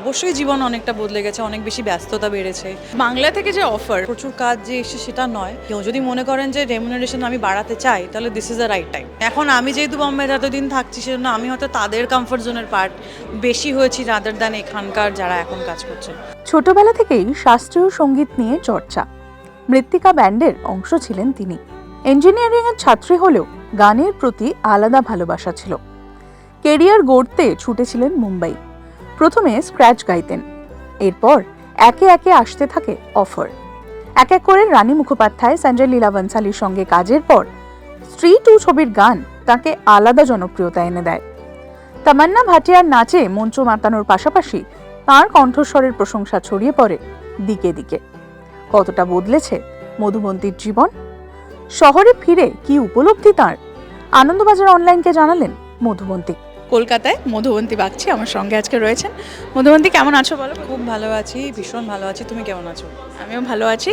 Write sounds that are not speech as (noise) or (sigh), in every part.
অবশ্যই জীবন অনেকটা বদলে গেছে, অনেক বেশি ব্যস্ততা বেড়েছে। বাংলা থেকে যে অফার প্রচুর কাজ যে এসে সেটা নয়। কেউ যদি মনে করেন যে রেমুনারেশন আমি বাড়াতে চাই, তাহলে this is the right time এখন আমি যেহেতু বম্বে এতদিন থাকছি, সেজন্য আমি হয়তো তাদের কমফর্ট জোনের পার্ট বেশি হয়েছি রাদার দ্যান এখানকার যারা এখন কাজ করছেন। ছোটবেলা থেকেই শাস্ত্রীয় সংগীত নিয়ে চর্চা। মৃত্তিকা ব্যান্ডের অংশ ছিলেন তিনি। ইঞ্জিনিয়ারিং এর ছাত্রী হলেও গানের প্রতি আলাদা ভালোবাসা ছিল। কেরিয়ার গড়তে ছুটেছিলেন মুম্বাই। প্রথমে স্ক্র্যাচ গাইতেন। এরপর একে একে আসতে থাকে অফার এক এক করে রানী মুখোপাধ্যায়, সঞ্জয় লীলা বনসালির সঙ্গে কাজের পর স্ত্রী টু ছবির গান তাকে আলাদা জনপ্রিয়তা এনে দেয়। তামান্না ভাটিয়ার নাচে মঞ্চ মাতানোর পাশাপাশি তার কণ্ঠস্বরের প্রশংসা ছড়িয়ে পড়ে দিকে দিকে। কতটা বদলেছে মধুবন্তীর জীবন? শহরে ফিরে কি উপলব্ধি তার? আনন্দবাজার অনলাইনকে জানালেন মধুবন্তী কলকাতায় মধুবন্তী বাগছি আমার সঙ্গে আজকে রয়েছেন মধুবন্তী কেমন আছো বলো খুব ভালো আছি ভীষণ ভালো আছি তুমি কেমন আছো আমিও ভালো আছি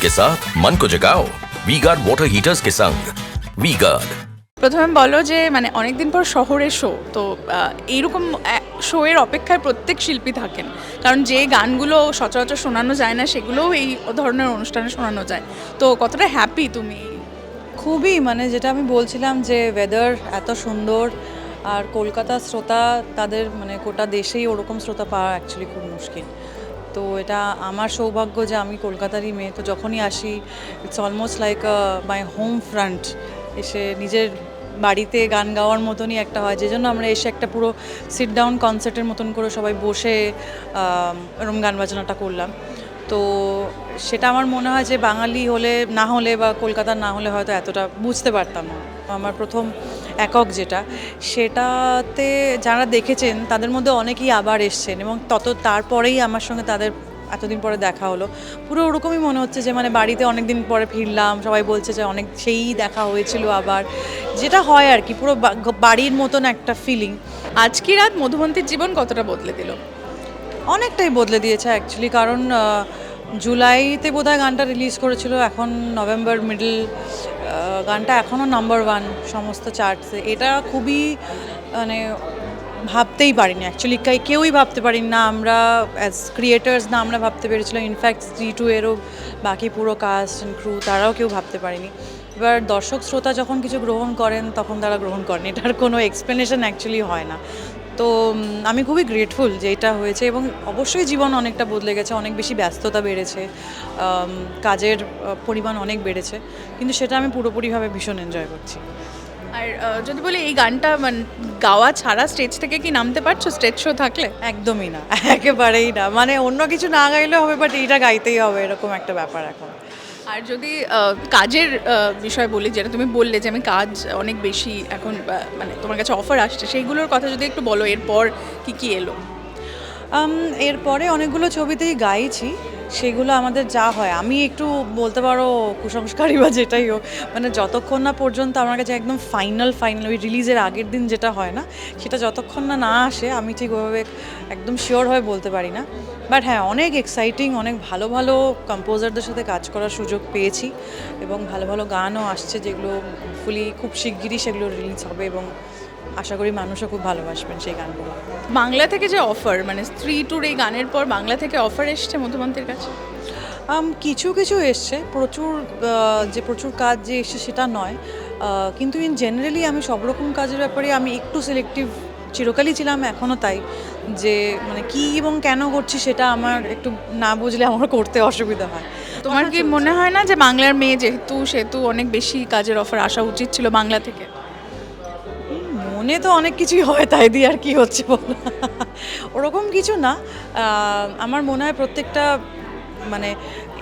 के साथ मन को जगाओ वी गार्ड वॉटर हीटर्स के संग वी गार्ड প্রথমে বলো যে মানে অনেকদিন পর শহরে শো তো এইরকম শো এর অপেক্ষায় প্রত্যেক শিল্পী থাকেন। কারণ যে গানগুলো সচরাচর শোনানো যায় না, সেগুলোও এই ধরনের অনুষ্ঠানে শোনানো যায়। তো কতটা হ্যাপি তুমি? খুবই মানে যেটা আমি বলছিলাম যে ওয়েদার এত সুন্দর, আর কলকাতার শ্রোতা তাদের মানে গোটা দেশেই ওরকম শ্রোতা পাওয়া অ্যাকচুয়ালি খুব মুশকিল। তো এটা আমার সৌভাগ্য যে আমি কলকাতারই মেয়ে, তো যখনই আসি it's almost like my home front এসে নিজের বাড়িতে গান গাওয়ার মতনই একটা হয়। যে জন্য আমরা এসে একটা পুরো সিট ডাউন কনসার্টের মতন করে সবাই বসে এরম গান বাজনাটা করলাম। তো সেটা আমার মনে হয় যে বাঙালি হলে না হলে বা কলকাতার না হলে হয়তো এতটা বুঝতে পারতাম না। আমার প্রথম একক যেটা, সেটাতে যারা দেখেছেন তাদের মধ্যে অনেকেই আবার এসছেন এবং তত তারপরেই আমার সঙ্গে তাদের এতদিন পরে দেখা হলো। পুরো ওরকমই মনে হচ্ছে যে মানে বাড়িতে অনেক দিন পরে ফিরলাম সবাই বলছে যে অনেক সেই দেখা হয়েছিল আবার। যেটা হয় আর কি পুরো বাড়ির মতন একটা ফিলিং আজকে রাত মধুবন্তীর জীবন কতটা বদলে দিল? অনেকটাই বদলে দিয়েছে অ্যাকচুয়ালি কারণ জুলাইতে বোধহয় গানটা রিলিজ করেছিল এখন নভেম্বর মিডল গানটা এখনও নাম্বার ওয়ান সমস্ত চার্টসে এটা খুবই মানে ভাবতেই পারিনি। অ্যাকচুয়ালি কেউই ভাবতে পারিনি না আমরা অ্যাজ ক্রিয়েটার্স না আমরা ভাবতে পেরেছিলাম। ইনফ্যাক্ট জি টু এরও বাকি পুরো কাস্ট অ্যান্ড ক্রু তারাও কেউ ভাবতে পারেনি। এবার দর্শক শ্রোতা যখন কিছু গ্রহণ করেন, তখন তারা গ্রহণ করেন। এটার কোনো এক্সপ্লেনেশন অ্যাকচুয়ালি হয় না। তো আমি খুবই গ্রেটফুল যে এটা হয়েছে এবং অবশ্যই জীবন অনেকটা বদলে গেছে, অনেক বেশি ব্যস্ততা বেড়েছে কাজের পরিমাণ অনেক বেড়েছে। কিন্তু সেটা আমি পুরোপুরিভাবে ভীষণ এনজয় করছি। আর যদি বলি এই গানটা মানে গাওয়া ছাড়া স্টেজ থেকে কি নামতে পারছ? স্টেজ শো থাকলে? একদমই না (laughs) একেবারেই না। মানে অন্য কিছু না গাইলেও হবে বাট এইটা গাইতেই হবে এরকম একটা ব্যাপার এখন। আর যদি কাজের বিষয় বলি যেটা তুমি বললে যে আমি কাজ অনেক বেশি এখন মানে তোমার কাছে অফার আসছে সেইগুলোর কথা যদি একটু বলো এরপর কি কি এলো? এরপরে অনেকগুলো ছবিতেই গাইছি, সেগুলো আমাদের যা হয়। আমি একটু বলতে পারো কুসংস্কারী বা যেটাই হোক মানে যতক্ষণ না পর্যন্ত আমার কাছে একদম ফাইনাল ফাইনাল ওই রিলিজের আগের দিন যেটা হয় না, সেটা যতক্ষণ না না আসে, আমি ঠিক ওভাবে একদম শিওর হয়ে বলতে পারি না। বাট হ্যাঁ অনেক এক্সাইটিং অনেক ভালো ভালো কম্পোজারদের সাথে কাজ করার সুযোগ পেয়েছি এবং ভালো ভালো গানও আসছে যেগুলো ফুলি খুব শিগগিরই সেগুলো রিলিজ হবে এবং আশা করি মানুষও খুব ভালোবাসবেন সেই গানগুলো। বাংলা থেকে যে অফার মানে স্ত্রী টুর এই গানের পর বাংলা থেকে অফার এসছে মধুমন্তীর কাছে? আম, কিছু কিছু এসছে। প্রচুর যে প্রচুর কাজ যে এসছে সেটা নয়। কিন্তু ইন জেনারেলি আমি সব রকম কাজের ব্যাপারে আমি একটু সিলেক্টিভ চিরকালই ছিলাম এখনও তাই। যে মানে কি এবং কেন করছি সেটা আমার একটু না বুঝলে আমার করতে অসুবিধা হয়। তোমার কি মনে হয় না যে বাংলার মেয়ে যেহেতু সেহেতু অনেক বেশি কাজের অফার আসা উচিত ছিল বাংলা থেকে? মনে তো অনেক কিছুই হয়, তাই দিয়ে আর কি হচ্ছে বলো। ওরকম কিছু না। আমার মনে হয় প্রত্যেকটা মানে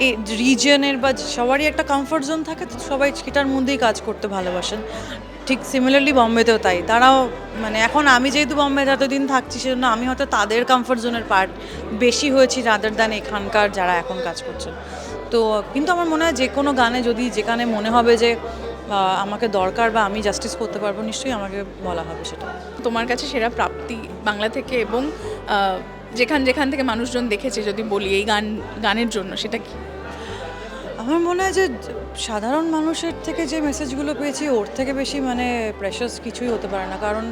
এই রিজিয়নের বা সবারই একটা কমফর্ট জোন থাকে, তো সবাই সেটার মধ্যেই কাজ করতে ভালোবাসেন। ঠিক সিমিলারলি বম্বেতেও তাই। তারাও মানে এখন আমি যেহেতু বম্বেতে এতদিন থাকছি, সেজন্য আমি হয়তো তাদের কমফর্ট জোনের পার্ট বেশি হয়েছি রাদার দ্যান এখানকার যারা এখন কাজ করছেন। তো কিন্তু আমার মনে হয় যে কোনো গানে যদি যেখানে মনে হবে যে আহ, আমাকে দরকার বা আমি জাস্টিস করতে পারব নিশ্চয়ই আমাকে বলা হবে সেটা। তোমার কাছে সেরা প্রাপ্তি বাংলা থেকে এবং যেখান যেখান থেকে মানুষজন দেখেছে যদি বলি এই গান গানের জন্য সেটা কি? আমার মনে হয় যে সাধারণ মানুষের থেকে যে মেসেজগুলো পেয়েছি ওর থেকে বেশি মানে প্রেশাস কিছুই হতে পারে না। কারণ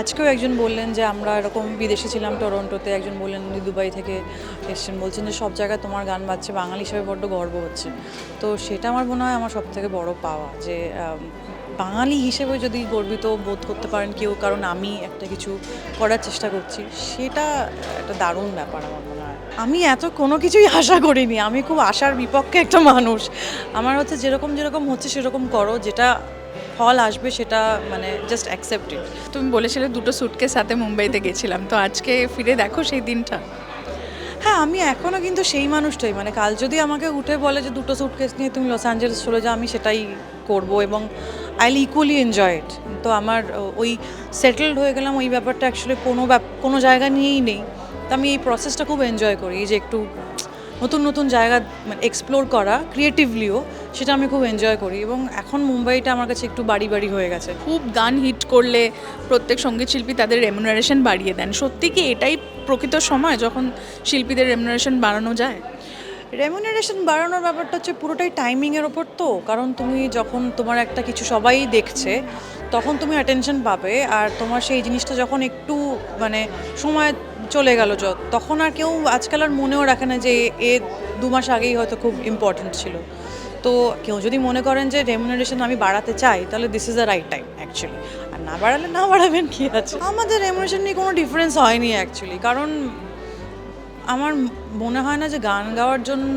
আজকেও একজন বললেন যে আমরা এরকম বিদেশে ছিলাম টরন্টোতে, একজন বললেন উনি দুবাই থেকে এসছেন, বলছেন যে সব জায়গায় তোমার গান বাজছে, বাঙালি হিসেবে বড্ড গর্ব হচ্ছে। তো সেটা আমার মনে হয় আমার সবথেকে বড় পাওয়া যে বাঙালি হিসেবে যদি গর্বিত বোধ করতে পারেন কেউ, কারণ আমি একটা কিছু করার চেষ্টা করছি, সেটা একটা দারুণ ব্যাপার আমার মনে হয়। আমি এত কোনো কিছুই আশা করিনি, আমি খুব আশার বিপক্ষে একটা মানুষ। আমার হচ্ছে যেরকম যেরকম হচ্ছে সেরকম করো, যেটা ফল আসবে সেটা মানে জাস্ট অ্যাকসেপ্টেড তুমি বলেছিলে দুটো সুটকেস সাথে মুম্বাইতে গেছিলাম তো আজকে ফিরে দেখো সেই দিনটা। হ্যাঁ আমি এখনও কিন্তু সেই মানুষটাই মানে কাল যদি আমাকে উঠে বলে যে দুটো সুটকেস নিয়ে তুমি লস অ্যাঞ্জেলেস চলে যাও আমি সেটাই করব এবং I will equally enjoy it তো আমার ওই সেটেলড হয়ে গেলাম ওই ব্যাপারটা অ্যাকচুয়ালি কোনো ব্যাপ কোনো জায়গা নিয়েই নেই। তো আমি এই প্রসেসটা খুব এনজয় করি এই যে একটু নতুন নতুন জায়গা মানে এক্সপ্লোর করা ক্রিয়েটিভলিও সেটা আমি খুব এনজয় করি এবং এখন মুম্বাইটা আমার কাছে একটু বাড়ি বাড়ি হয়ে গেছে। খুব গান হিট করলে প্রত্যেক সংগীত শিল্পী তাদের রেমুনারেশন বাড়িয়ে দেন। সত্যি কি এটাই প্রকৃত সময় যখন শিল্পীদের রেমুনারেশন বাড়ানো যায়? রেমুনারেশন বাড়ানোর ব্যাপারটা হচ্ছে পুরোটাই টাইমিংয়ের ওপর তো। কারণ তুমি যখন তোমার একটা কিছু সবাই দেখছে তখন তুমি অ্যাটেনশন পাবে আর তোমার সেই জিনিসটা যখন একটু মানে সময় চলে গেল যত তখন আর কেউ আজকাল আর মনেও রাখে না যে এ দু মাস আগেই হয়তো খুব ইম্পর্ট্যান্ট ছিল। তো কেউ যদি মনে করেন যে রেমুনারেশন আমি বাড়াতে চাই, তাহলে this is the right time actually আর না বাড়ালে না বাড়াবেন কি আছে? আমাদের রেমুনারেশন নিয়ে কোনো ডিফারেন্স হয়নি অ্যাকচুয়ালি কারণ আমার মনে হয় না যে গান গাওয়ার জন্য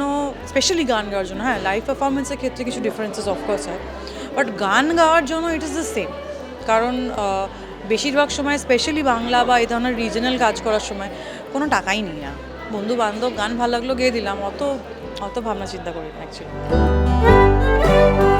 স্পেশালি গান গাওয়ার জন্য হ্যাঁ লাইভ পারফরমেন্সের ক্ষেত্রে কিছু ডিফারেন্সেস অফকোর্স হয়। বাট গান গাওয়ার জন্য ইট ইজ দ্য সেম কারণ বেশিরভাগ সময় স্পেশালি বাংলা বা এই ধরনের রিজনাল কাজ করার সময় কোনো টাকাই নিই না। বন্ধু বান্ধব গান ভালো লাগল, গেয়ে দিলাম। অত অত ভাবনা চিন্তা করি না অ্যাকচুয়ালি Música